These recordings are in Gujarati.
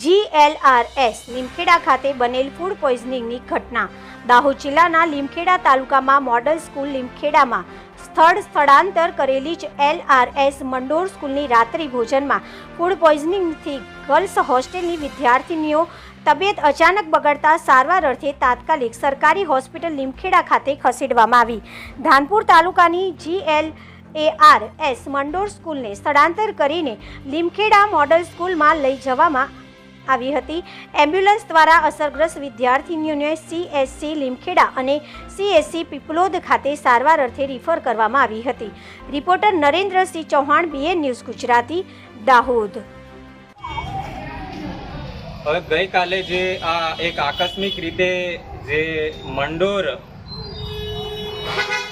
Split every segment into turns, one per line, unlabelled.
જીએલઆરએસ લીમખેડા ખાતે બનેલ ફૂડ પોઈઝનિંગની ઘટના. દાહોદ જિલ્લાના લીમખેડા તાલુકામાં મોડલ સ્કૂલ લીમખેડામાં સ્થળ સ્થળાંતર કરેલી જ એલઆરએસ મંડોર સ્કૂલની રાત્રિ ભોજનમાં ફૂડ પોઈઝનિંગથી ગર્લ્સ હોસ્ટેલની વિદ્યાર્થીનીઓ તબિયત અચાનક બગડતા સારવાર અર્થે તાત્કાલિક સરકારી હોસ્પિટલ લીમખેડા ખાતે ખસેડવામાં આવી. ધાનપુર તાલુકાની જીએલ એઆર એસ મંડોર સ્કૂલને સ્થળાંતર કરીને લીમખેડા મોડલ સ્કૂલમાં લઈ જવામાં આવી હતી. એમ્બ્યુલન્સ દ્વારા અસરગ્રસ્ત વિદ્યાર્થીનીઓને સીએસસી લીમખેડા અને સીએસસી પીપલોદ ખાતે સારવાર અર્થે રિફર કરવામાં આવી હતી. Reporter Narendrasinh Chauhan BN news Gujarati, Dahod.
હવે ગઈકાલે જે આ એક આકસ્મિક રીતે જે મંડોર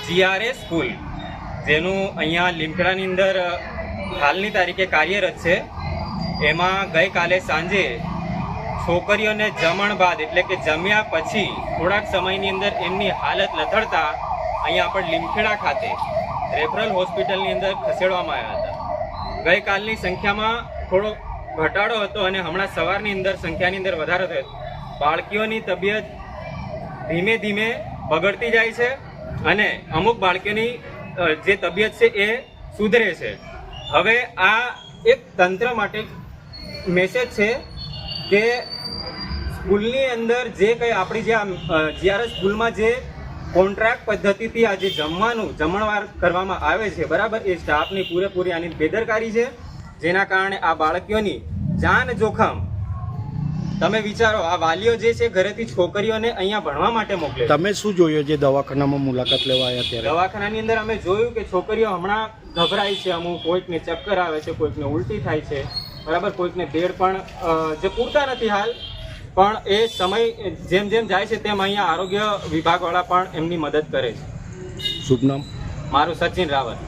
જીઆરએસ સ્કૂલ, જેનું અહીંયા લીમખેડાની અંદર હાલની તારીખે કાર્યરત છે એમાં ગઈકાલે સાંજે છોકરીઓને જમણ બાદ એટલે કે જમ્યા પછી થોડાક સમયની અંદર એમની હાલત લથડતા અહીંયા આપણે લીમખેડા ખાતે રેફરલ હોસ્પિટલની અંદર ખસેડવામાં આવ્યા હતા. ગઈકાલની સંખ્યામાં થોડો ઘટાડો હતો અને હમણાં સવારની અંદર સંખ્યાની અંદર વધારો થયો. બાળકીઓની તબિયત ધીમે ધીમે બગડતી જાય છે અને અમુક બાળકીઓની જે તબિયત છે એ સુધરે છે. હવે આ એક તંત્ર માટે મેસેજ છે કે સ્કૂલની અંદર જે કંઈ આપણી જે જ્યારે સ્કૂલમાં જે કોન્ટ્રાક્ટ પદ્ધતિથી આ જે જમવાનું જમણવાર કરવામાં આવે છે બરાબર? એ સ્ટાફની પૂરેપૂરી આની બેદરકારી છે જેના કારણે આ બાળકીઓની જાન જોખમ તમે વિચારો આ વાલીઓ જે છે ઘરેથી છોકરીઓને અહીંયા ભણવા માટે મોકલે
તમે શું જોયું જે દવાખાનામાં મુલાકાત લેવા આવ્યા ત્યારે?
દવાખાનાની અંદર અમે જોયું કે છોકરીઓ હમણાં ગભરાય છે અમુક કોઈકને ચક્કર આવે છે કોઈકને ઉલટી થાય છે. બરાબર? કોઈકને ભેળ પણ જે પૂરતા નથી હાલ પણ એ સમય જેમ જેમ જાય છે તેમ અહીંયા આરોગ્ય વિભાગવાળા પણ એમની મદદ કરે છે.
શુભ નામ?
મારું સચિન રાવત